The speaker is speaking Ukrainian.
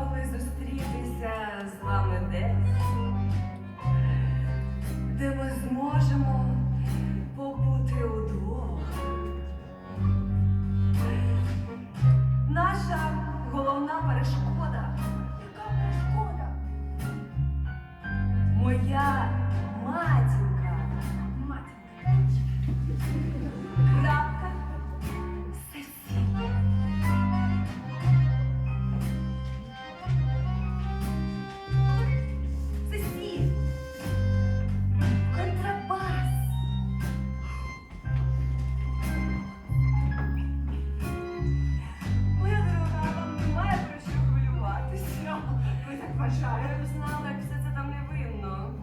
могли зустрітися з вами десь, де ми зможемо побути удвох. Наша головна перешкода. Так вважаєте? Я не знала, як все це там невинно.